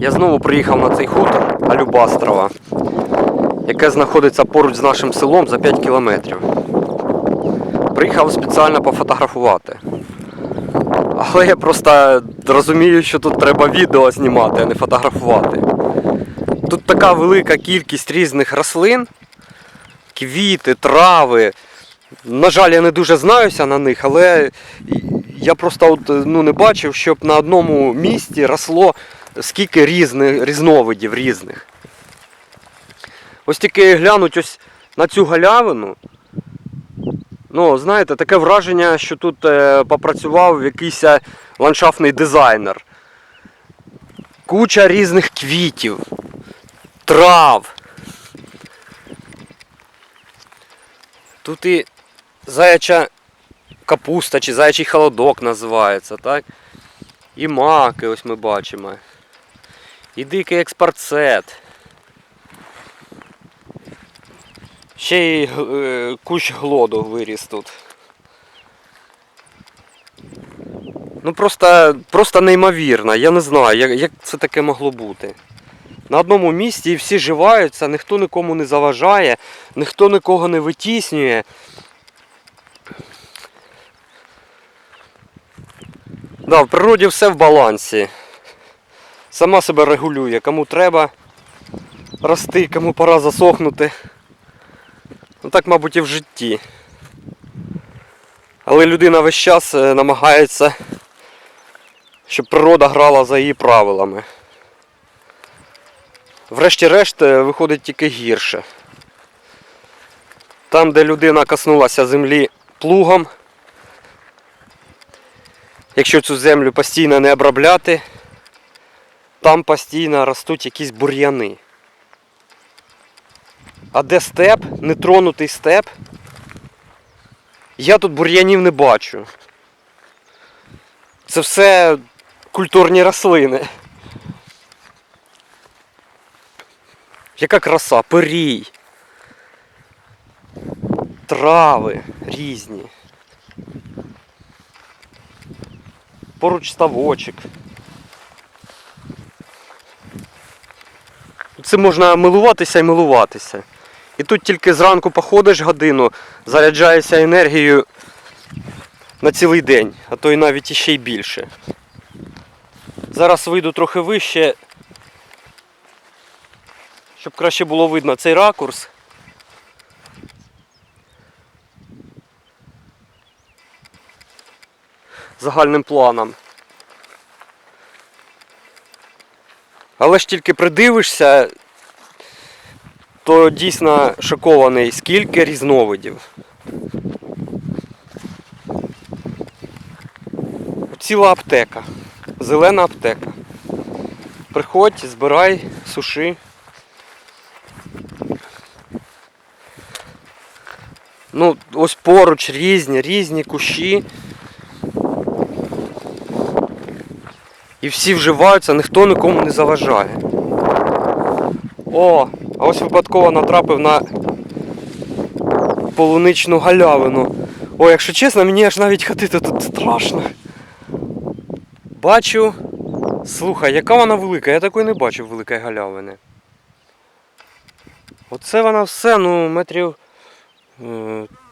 Я знову приїхав на цей хутор Алюбастрова, яке знаходиться поруч з нашим селом за 5 кілометрів. Приїхав спеціально пофотографувати. Але я просто розумію, що тут треба відео знімати, а не фотографувати. Тут така велика кількість різних рослин, квіти, трави. На жаль, я не дуже знаюся на них, але я просто от, ну, не бачив, щоб на одному місці росло скільки різних, різновидів різних. Ось тільки глянуть ось на цю галявину. Ну, знаєте, таке враження, що тут е, попрацював якийсь е, ландшафтний дизайнер. Куча різних квітів, трав. Тут і заяча капуста чи заячий холодок називається, так? І маки, ось ми бачимо. І дикий експарцет. Ще й е, кущ глоду виріс тут. Ну просто, просто неймовірно, я не знаю, як, як це таке могло бути. На одному місці всі живаються, ніхто нікому не заважає, ніхто нікого не витіснює. Да, в природі все в балансі. Сама себе регулює, кому треба рости, кому пора засохнути. Ну так, мабуть, і в житті. Але людина весь час е, намагається, щоб природа грала за її правилами. Врешті-решт е, виходить тільки гірше. Там, де людина коснулася землі плугом, якщо цю землю постійно не обробляти, там постійно ростуть якісь бур'яни. А де степ, нетронутий степ, я тут бур'янів не бачу. Це все культурні рослини. Яка краса, пирій, трави різні. Поруч ставочок. Це можна милуватися і милуватися. І тут тільки зранку походиш годину, заряджаєшся енергією на цілий день, а то й навіть іще й більше. Зараз вийду трохи вище, щоб краще було видно цей ракурс. Загальним планом. Але ж тільки придивишся, то дійсно шокований, скільки різновидів. Ціла аптека. Зелена аптека. Приходь, збирай, суши. Ну, ось поруч різні, різні кущі. І всі вживаються, ніхто нікому не заважає. О, а ось випадково натрапив на полуничну галявину. О, якщо чесно, мені аж навіть ходити тут страшно. Бачу. Слухай, яка вона велика, я такої не бачив великої галявини. Оце вона все, ну, метрів е,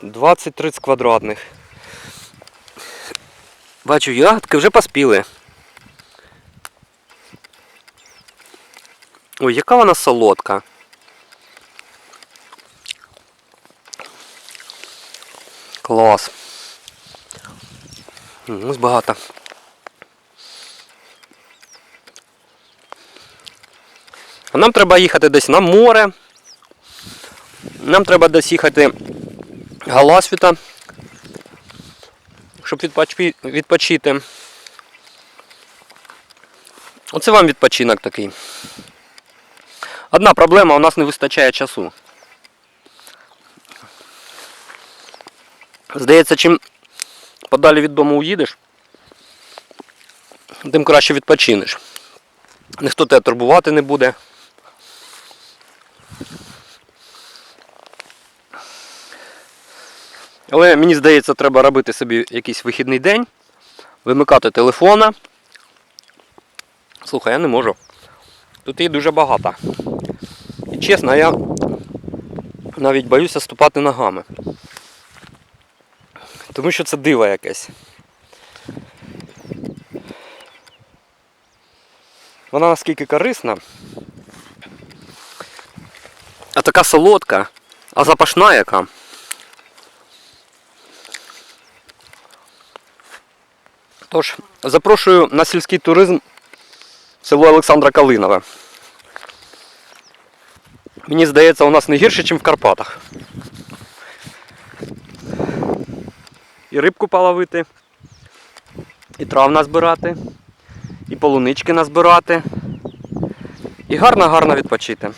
20-30 квадратних. Бачу, ягодки вже поспіли. Ой, яка вона солодка. Клас. Ось багато. А нам треба їхати десь на море. Нам треба десь їхати Галасвіта, щоб відпочити. Оце вам відпочинок такий. Одна проблема, у нас не вистачає часу. Здається, чим подалі від дому уїдеш, тим краще відпочинеш. Ніхто тебе турбувати не буде. Але мені здається, треба робити собі якийсь вихідний день, вимикати телефона. Слухай, я не можу. Тут її дуже багато. І чесно, я навіть боюся ступати ногами. Тому що це диво якесь. Вона наскільки корисна. А така солодка, а запашна яка. Тож, запрошую на сільський туризм село Олександра Калинове. Мені здається, у нас не гірше, ніж в Карпатах. І рибку половити, і трав назбирати, і полунички назбирати, і гарно-гарно відпочити.